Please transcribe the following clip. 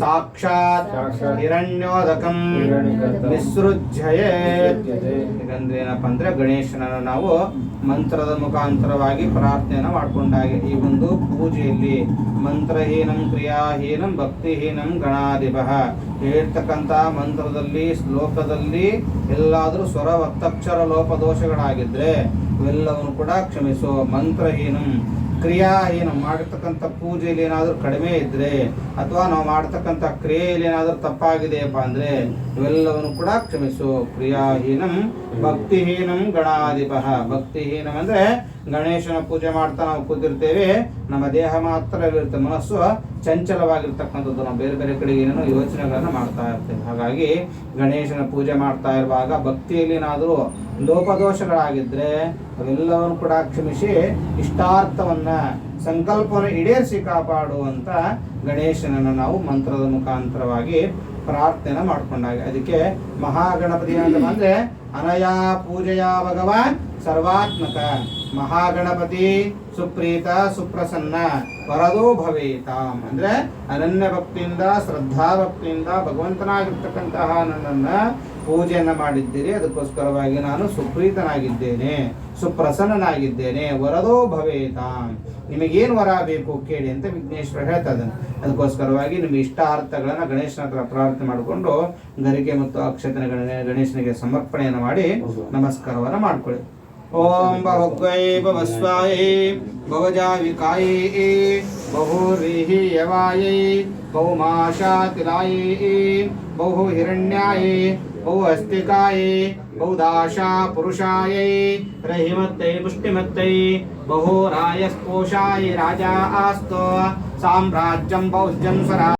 ಸಾಕ್ಷಾತ್ ಹಿರಣ್ಯೋದಕಂ. ಯಾಕಂದ್ರೆ ಏನಪ್ಪ ಅಂದ್ರೆ ಗಣೇಶನನ್ನು ನಾವು ಮಂತ್ರದ ಮುಖಾಂತರವಾಗಿ ಪ್ರಾರ್ಥನೆಯನ್ನು ಮಾಡ್ಕೊಂಡಾಗೆ ಈ ಒಂದು ಪೂಜೆಯಲ್ಲಿ ಮಂತ್ರಹೀನಂ ಕ್ರಿಯಾಹೀನಂ ಭಕ್ತಿಹೀನಂ ಗಣಾಧಿಪ ಹೇಳ್ತಕ್ಕಂತ ಮಂತ್ರದಲ್ಲಿ ಶ್ಲೋಕದಲ್ಲಿ ಎಲ್ಲಾದ್ರೂ ಸ್ವರ ಒತ್ತಕ್ಷರ ಲೋಪದೋಷಗಳಾಗಿದ್ರೆ ಇವೆಲ್ಲವನ್ನು ಕೂಡ ಕ್ಷಮಿಸೋ ಮಂತ್ರಹೀನಂ ಕ್ರಿಯಾಹೀನ ಮಾಡಿರ್ತಕ್ಕಂಥ ಪೂಜೆಯಲ್ಲಿ ಏನಾದರೂ ಕಡಿಮೆ ಇದ್ದರೆ ಅಥವಾ ನಾವು ಮಾಡ್ತಕ್ಕಂಥ ಕ್ರಿಯೆಯಲ್ಲಿ ಏನಾದರೂ ತಪ್ಪಾಗಿದೆಯಪ್ಪ ಅಂದರೆ ಇವೆಲ್ಲವನ್ನು ಕೂಡ ಕ್ಷಮಿಸು. ಕ್ರಿಯಾಹೀನಂ ಭಕ್ತಿಹೀನಂ ಗಣಾಧಿಪ ಭಕ್ತಿಹೀನಂ ಅಂದರೆ ಗಣೇಶನ ಪೂಜೆ ಮಾಡ್ತಾ ನಾವು ಕೂತಿರ್ತೇವೆ. ನಮ್ಮ ದೇಹ ಮಾತ್ರ ಇರುತ್ತೆ ಮನಸ್ಸು ಚಂಚಲವಾಗಿರ್ತಕ್ಕಂಥದ್ದು. ನಾವು ಬೇರೆ ಬೇರೆ ಕಡೆಗೆ ಏನೇನೋ ಯೋಚನೆಗಳನ್ನು ಮಾಡ್ತಾ ಇರ್ತೇವೆ. ಹಾಗಾಗಿ ಗಣೇಶನ ಪೂಜೆ ಮಾಡ್ತಾ ಇರುವಾಗ ಭಕ್ತಿಯಲ್ಲಿ ಏನಾದರೂ ಲೋಪದೋಷಗಳಾಗಿದ್ರೆ ಅವೆಲ್ಲವನ್ನು ಕೂಡ ಕ್ಷಮಿಸಿ ಇಷ್ಟಾರ್ಥವನ್ನ ಸಂಕಲ್ಪವನ್ನು ಈಡೇರಿಸಿ ಕಾಪಾಡುವಂತ ಗಣೇಶನನ್ನು ನಾವು ಮಂತ್ರದ ಮುಖಾಂತರವಾಗಿ ಪ್ರಾರ್ಥನೆ ಮಾಡ್ಕೊಂಡಾಗ, ಅದಕ್ಕೆ ಮಹಾಗಣಪತಿ ಅಂತ ಬಂದ್ರೆ, ಅನಯಾ ಪೂಜೆಯ ಭಗವಾನ್ ಸರ್ವಾತ್ಮಕ, ಮಹಾಗಣಪತಿ ಸುಪ್ರೀತ ಸುಪ್ರಸನ್ನ, ವರದೋ ಭವೇತಾಂ. ಅಂದ್ರೆ ಅನನ್ಯ ಭಕ್ತಿಯಿಂದ, ಶ್ರದ್ಧಾ ಭಕ್ತಿಯಿಂದ ಭಗವಂತನಾಗಿರ್ತಕ್ಕಂತಹ ನನ್ನನ್ನ ಪೂಜೆಯನ್ನ ಮಾಡಿದ್ದೀರಿ, ಅದಕ್ಕೋಸ್ಕರವಾಗಿ ನಾನು ಸುಪ್ರೀತನಾಗಿದ್ದೇನೆ. ಸುಪ್ರಸನ್ನನಾಗಿದ್ದೇನೆ ವರದೋ ಭವೇತ. ನಿಮಗೇನು ವರ ಬೇಕು ಕೇಳಿ ಅಂತ ವಿಘ್ನೇಶ್ವರ ಹೇಳ್ತಾ ಇದ್ದಾನೆ. ಅದಕ್ಕೋಸ್ಕರವಾಗಿ ನಿಮಗೆ ಇಷ್ಟಾರ್ಥಗಳನ್ನು ಗಣೇಶನ ಹತ್ರ ಪ್ರಾರ್ಥನೆ ಮಾಡಿಕೊಂಡು ಗರಿಕೆ ಮತ್ತು ಅಕ್ಷತನ ಗಣೇಶನಿಗೆ ಸಮರ್ಪಣೆಯನ್ನು ಮಾಡಿ ನಮಸ್ಕಾರವನ್ನ ಮಾಡ್ಕೊಳ್ಳಿ. ॐ बहुग्वै भवस्वायै भवजाविकायै बहुरीहि यवायै, बहुमाशातिलायै, बहुहिरण्यायै बहुहस्तिकायै बहुदाशा पुरुषायै रहिमत्तै पुष्टिमत्तै बहुरायस्पोषाय राजा आस्त, साम्राज्यं बौद्ध्यं स्वरा